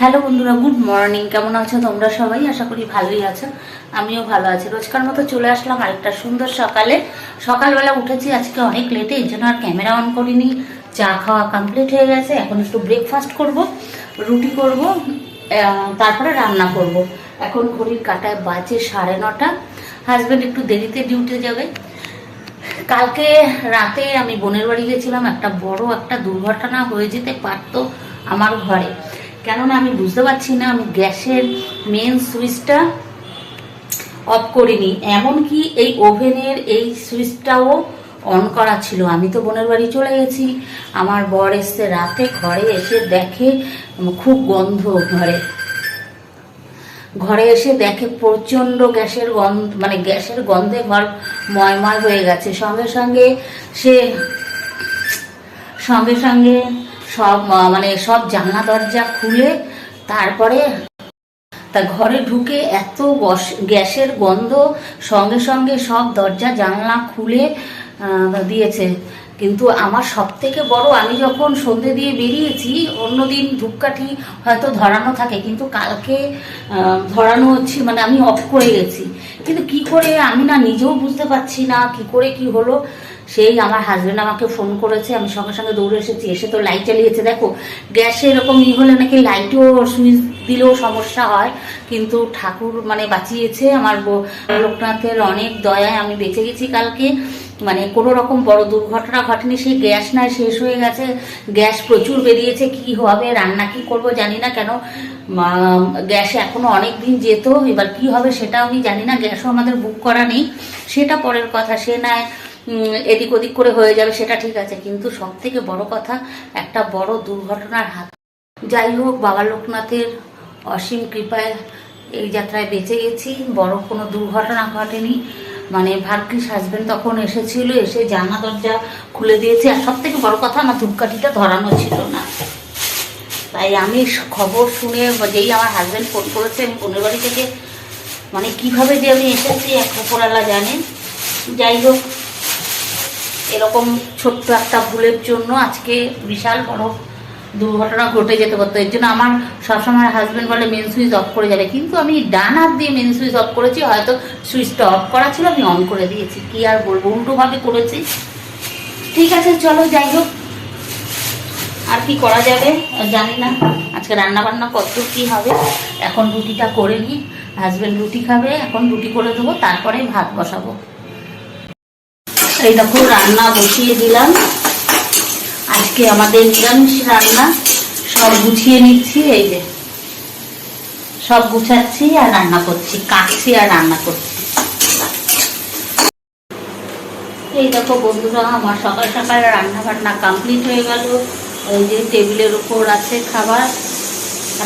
Hello বন্ধুরা, good morning. কেমন আছো তোমরা সবাই? আশা করি ভালোই আছো। আমিও ভালো আছি। রোজকার মতো চলে আসলাম আরেকটা সুন্দর সকালে। সকালবেলা উঠেছি, আজকে অনেক লেটে এই জন্য আর ক্যামেরা অন করিনি। চা খাওয়া কমপ্লিট হয়ে গেছে, এখন একটু ব্রেকফাস্ট করব, রুটি করব তারপরে রান্না করব। এখন ঘড়ির কাটায় বাজে সাড়ে নটা। হাজব্যান্ড একটু দেরিতে ডিউটি যাবে। কালকে রাতে আমি বোনের বাড়ি গেছিলাম, একটা বড় একটা দুর্ঘটনা হয়ে যেতে পারতো আমার ঘরে। কেননা আমি বুঝতে পারছি না, আমি গ্যাসের মেন সুইচটা অফ করিনি। এমনকি এই ওভেনের এই সুইচটাও অন করা ছিল। আমি তো বোনের বাড়ি চলে গেছি। আমার বর এসছে রাতে ঘরে এসে দেখে খুব গন্ধ ঘরে। ঘরে এসে দেখে প্রচণ্ড গ্যাসের গন্ধ মানে গ্যাসের গন্ধে ঘর ময়ময় হয়ে গেছে। সঙ্গে সঙ্গে সে, সঙ্গে সঙ্গে সব মানে সব জানলা দরজা খুলে তারপরে তা ঘরে ঢুকে এত গ্যাসের গন্ধ, সঙ্গে সঙ্গে সব দরজা, জানলা খুলে দিয়েছে। কিন্তু আমার সব থেকে বড়, আমি যখন সন্ধে দিয়ে বেরিয়েছি অন্যদিন ধূপকাঠি হয়তো ধরানো থাকে, কিন্তু কালকে ধরানো হচ্ছে মানে আমি অফ করে গেছি। কিন্তু কি করে, আমি না নিজেও বুঝতে পারছি না, কি করে, কি হলো। সেই আমার হাজবেন্ড আমাকে ফোন করেছে, আমি সঙ্গে সঙ্গে দৌড়ে এসেছি, এসে তো লাইট চালিয়েছে দেখো, গ্যাসে এরকম ই হলে নাকি লাইটও সুইচ দিলেও সমস্যা হয়, কিন্তু ঠাকুর মানে বাঁচিয়েছে আমার লোকনাথের অনেক দয়ায় আমি বেঁচে গেছি কালকে। মানে কোনো রকম বড় দুর্ঘটনা ঘটেনি, সেই গ্যাস না শেষ হয়ে গেছে। গ্যাস প্রচুর বেরিয়েছে, কি হবে, রান্না কি করব জানি না কেন। গ্যাস এখনও অনেক দিন যেত, এবার কি হবে সেটা আমি জানি না, গ্যাসও আমাদের বুক করা নেই। সেটা পরের কথা, সে নয় এদিক ওদিক করে হয়ে যাবে, সেটা ঠিক আছে। কিন্তু সব থেকে বড় কথা, একটা বড় দুর্ঘটনার হাত। যাই হোক, বাবা লোকনাথের অসীম কৃপায় এই যাত্রায় বেঁচে গেছি। বড় কোনো দুর্ঘটনা ঘটেনি। মানে ভাগ্যিস হাজবেন্ড তখন এসেছিল, এসে জানা দরজা খুলে দিয়েছে। আর সব থেকে বড় কথা, আমার ধূপকাঠিটা ধরানো ছিল না। তাই আমি খবর শুনে, যেই আমার হাজবেন্ড ফোন করেছে, আমি বোনের বাড়ি থেকে মানে কীভাবে যে আমি এসেছি, এক উপরালা জানে। যাই হোক এরকম ছোট্ট একটা ভুলের জন্য আজকে বিশাল বড় দুর্ঘটনা ঘটে যেতে পারতো। এর জন্য আমার সবসময় হাজব্যান্ড বলে মেন সুইচ অফ করে যাবে। কিন্তু আমি ডান হাত দিয়ে মেন সুইচ অফ করেছি, হয়তো সুইচটা অফ করা ছিল, আমি অন করে দিয়েছি। কি আর বলব? উল্টোভাবে করেছি। ঠিক আছে, চলো, যাই হোক। আর কি করা যাবে? জানি না। আজকে রান্না বান্না কত, কি হবে? এখন রুটিটা করে নিই। হাজব্যান্ড রুটি খাবে, এখন রুটি করে দেবো, তারপরে ভাত বসাবো। এই দেখো রান্না বসিয়ে দিলাম। আজকে আমাদের নিরামিষ রান্না। সব গুছিয়ে নিচ্ছি, এই যে। সব গুছাচ্ছি আর রান্না করছি, কাটছি আর রান্না করছি। এই দেখো বন্ধুরা, আমার সকাল সকাল রান্না বান্না কমপ্লিট হয়ে গেল। ওই যে টেবিলের উপর আছে খাবার,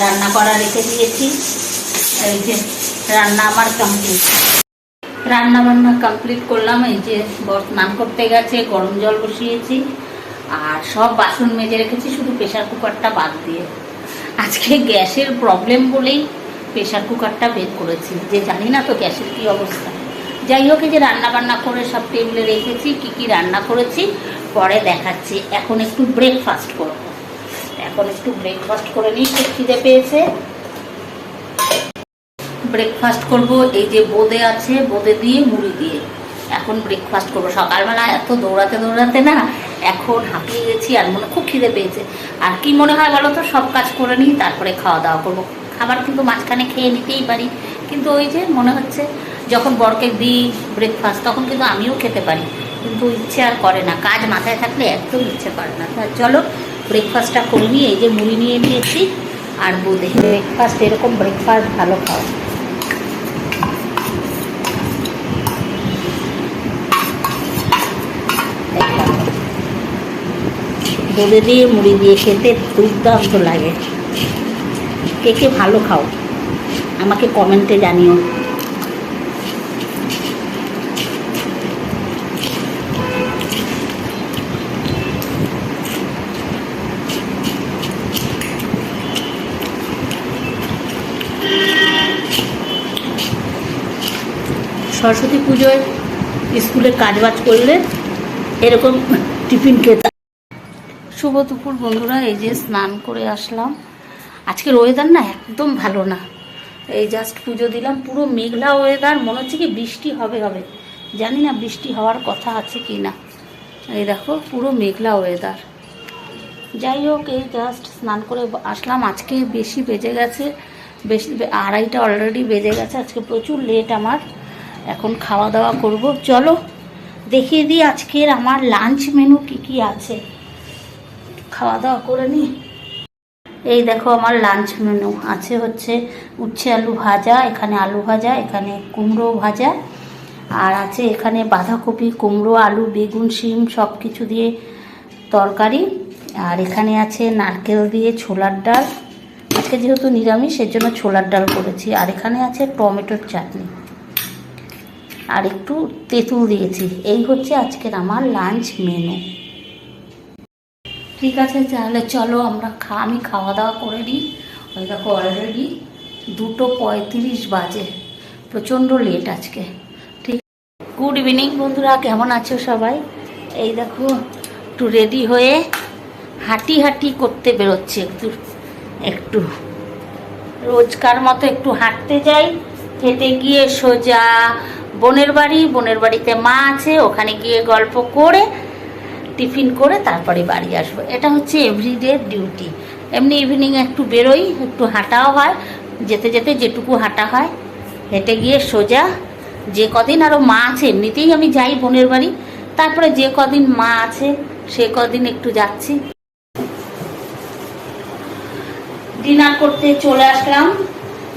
রান্না করা রেখে দিয়েছি। এই যে রান্না আমার কমপ্লিট রান্না বান্না কমপ্লিট করলাম, এই যে স্নান করতে গেছে, গরম জল বসিয়েছি, আর সব বাসন মেজে রেখেছি, শুধু প্রেশার কুকারটা বাদ দিয়ে। আজকে গ্যাসের প্রবলেম বলেই প্রেশার কুকারটা বের করেছি, যে জানি না তো গ্যাসের কি অবস্থা। যাই হোক যে রান্না বান্না করে সব টেবিলে রেখেছি, কি কি রান্না করেছি, পরে দেখাচ্ছি। এখন একটু ব্রেকফাস্ট করব। এখন একটু ব্রেকফাস্ট করে নিই খিদে পেয়েছে। ব্রেকফাস্ট করব, এই যে বোঁদে আছে, বোঁদে দিয়ে মুড়ি দিয়ে। এখন ব্রেকফাস্ট করব। সকালবেলা এত দৌড়াতে দৌড়াতে না, এখন হাঁপিয়ে গেছি আর মনে খুব খিদে পেয়েছে। আর কি মনে হয় বলো তো, সব কাজ করে নিই, তারপরে খাওয়া দাওয়া করব। খাবার কিন্তু মাঝখানে খেয়ে নিতেই পারি। কিন্তু ওই যে মনে হচ্ছে, যখন বরকে দিই ব্রেকফাস্ট তখন কিন্তু আমিও খেতে পারি। কিন্তু ইচ্ছে আর করে না। কাজ মাথায় থাকলে একদম ইচ্ছে করে না। তা চলো ব্রেকফাস্টটা করে নিই। এই যে মুড়ি নিয়ে নিয়েছি আর বোঁদে। ব্রেকফাস্ট এরকম ব্রেকফাস্ট ভালো খাওয়া। বোঁদে দিয়ে মুড়ি দিয়ে খেতে দুর্দান্ত লাগে। কে কে ভালো খাও, আমাকে কমেন্টে জানিও। সরস্বতী পুজোয় স্কুলে কাজবাজ করলে এরকম টিফিন খেতাম শুভ দুপুর, বন্ধুরা, এই যে স্নান করে আসলাম। আজকের ওয়েদার না একদম ভালো না। এই জাস্ট পুজো দিলাম, পুরো মেঘলা ওয়েদার মনে হচ্ছে কি বৃষ্টি হবে হবে। জানি না বৃষ্টি হওয়ার কথা আছে কি না এই দেখো, পুরো মেঘলা ওয়েদার যাই হোক, এই জাস্ট স্নান করে আসলাম। আজকে বেশি বেজে গেছে, বেশি আড়াইটা অলরেডি বেজে গেছে। আজকে প্রচুর লেট আমার। এখন খাওয়া দাওয়া করব। চলো, দেখিয়ে দিই আজকের আমার লাঞ্চ মেনু কি কি আছে। খাওয়া দাওয়া করে নিই এই দেখো আমার লাঞ্চ মেনু আছে হচ্ছে উচ্ছে আলু ভাজা, এখানে আলু ভাজা, এখানে কুমড়ো ভাজা, আর আছে এখানে বাঁধাকপি, কুমড়ো, আলু, বেগুন, শিম সব কিছু দিয়ে তরকারি, আর এখানে আছে নারকেল দিয়ে ছোলার ডাল। আজকে যেহেতু নিরামিষ, এর জন্য ছোলার ডাল করেছি, আর এখানে আছে টমেটোর চাটনি। আর একটু তেঁতুল দিয়েছি, এই হচ্ছে আজকের আমার লাঞ্চ মেনু ঠিক আছে, তাহলে চলো আমরা খা, আমি খাওয়া দাওয়া করে নিই। ওই দেখো অলরেডি দুটো পঁয়ত্রিশ বাজে, প্রচণ্ড লেট আজকে। ঠিক। গুড ইভিনিং বন্ধুরা, কেমন আছো সবাই? এই দেখো, একটু রেডি হয়ে হাঁটি হাঁটি করতে বেরোচ্ছে একটু একটু। রোজকার মতো একটু হাঁটতে যাই, হেঁটে গিয়ে সোজা বোনের বাড়ি, বোনের বাড়িতে মা আছে, ওখানে গিয়ে গল্প করে টিফিন করে তারপরে বাড়ি আসব। এটা হচ্ছে এভরিডে ডিউটি এমনি ইভিনিং একটু বেরোই, একটু হাঁটাও হয়। যেতে যেতে যেটুকু হাঁটা হয়, হেঁটে গিয়ে সোজা। যে কদিন আরও মা আছে, এমনিতেই আমি যাই বোনের বাড়ি। তারপরে যে কদিন মা আছে, সে কদিন একটু যাচ্ছি। ডিনার করতে চলে আসলাম।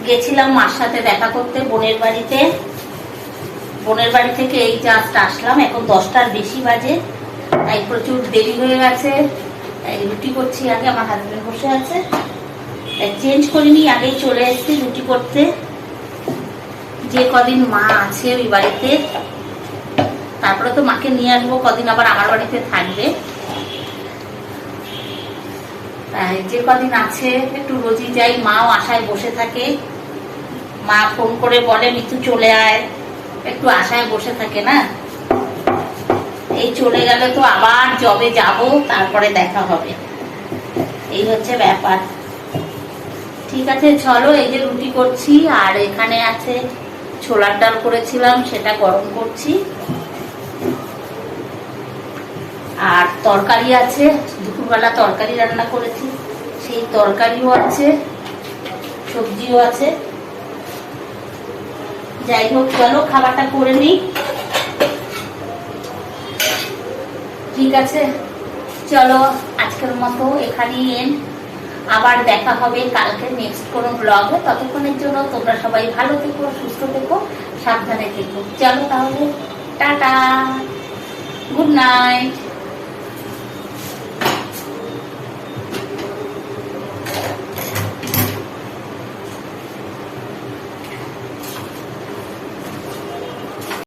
গেছিলাম মার সাথে দেখা করতে, বোনের বাড়িতে। বোনের বাড়ি থেকে এই জাস্ট আসলাম। এখন দশটার বেশি বাজে। তাই প্রচুর দেরি হয়ে গেছে, তাই রুটি করছি আগে, আমার হাজবেন্ড বসে আছে। তাই চেঞ্জ করিনি, আগেই চলে এসেছি রুটি করতে। যে কদিন মা আছে ওই বাড়িতে, তারপরে তো মাকে নিয়ে আসব, কদিন আবার আমার বাড়িতে থাকবে। তাই যে কদিন আছে, একটু রোজই যাই, মাও আশায় বসে থাকে। মা ফোন করে বলে, মিতু চলে আয়। একটু আশায় বসে থাকে না? এই চলে গেলে তো আবার জবে যাব, তারপরে দেখা হবে। এই হচ্ছে ব্যাপার। ঠিক আছে, চলো, এই যে রুটি করছি, আর এখানে আছে ছোলার ডাল করেছিলাম, সেটা গরম করছি। আর তরকারি আছে, দুপুরবেলা তরকারি রান্না করেছি। সেই তরকারিও আছে, সবজিও আছে। যাই হোক, চলো, খাবারটা করে নিই। ঠিক আছে? চলো, আজকের মতো এখানেই এন আবার দেখা হবে কালকে নেক্সট কোনো ব্লগে ততক্ষণের জন্য তোমরা সবাই ভালো থেকো, সুস্থ থেকো, সাবধানে থেকো। চলো তাহলে, টাটা। Good night